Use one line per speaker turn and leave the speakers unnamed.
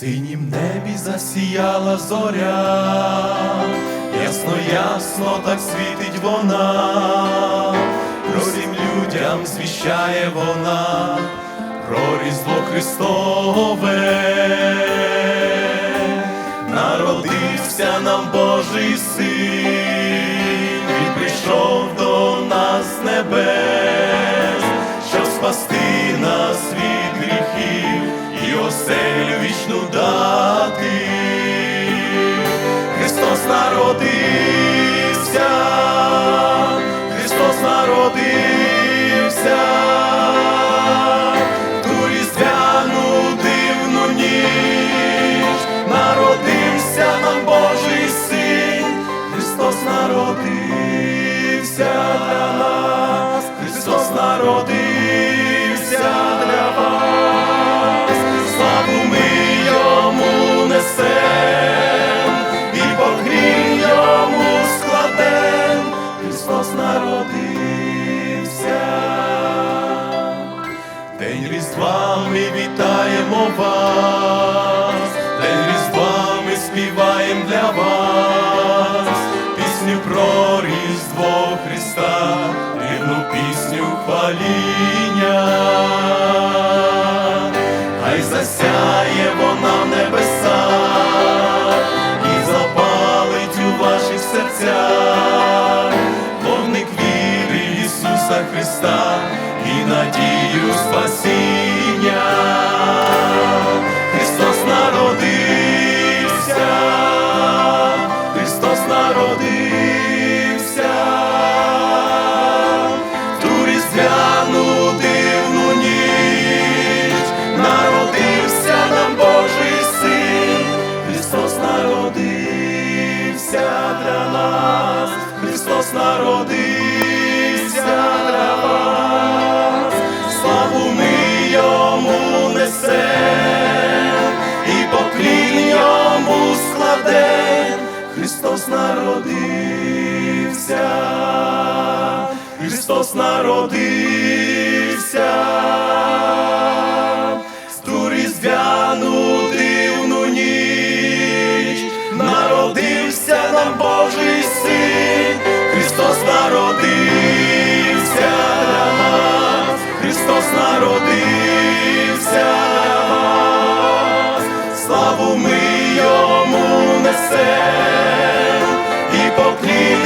синім небі засіяла зоря, ясно, ясно так світить вона, про людям звіщає вона, про Різдво Христове, народився нам Божий син, Він прийшов до нас з небес, народився, Христос народився, вітаємо вас, День Різдва ми співаємо для вас, пісню про Різдво Христа, рівну пісню хваління. Хай засяє вона в небеса і запалить у ваших серцях вогник віри Ісуса Христа і надію спасіння. Йому несе, і поклін йому складе, Христос народився, Христос народився, славу ми йому несем, і поклін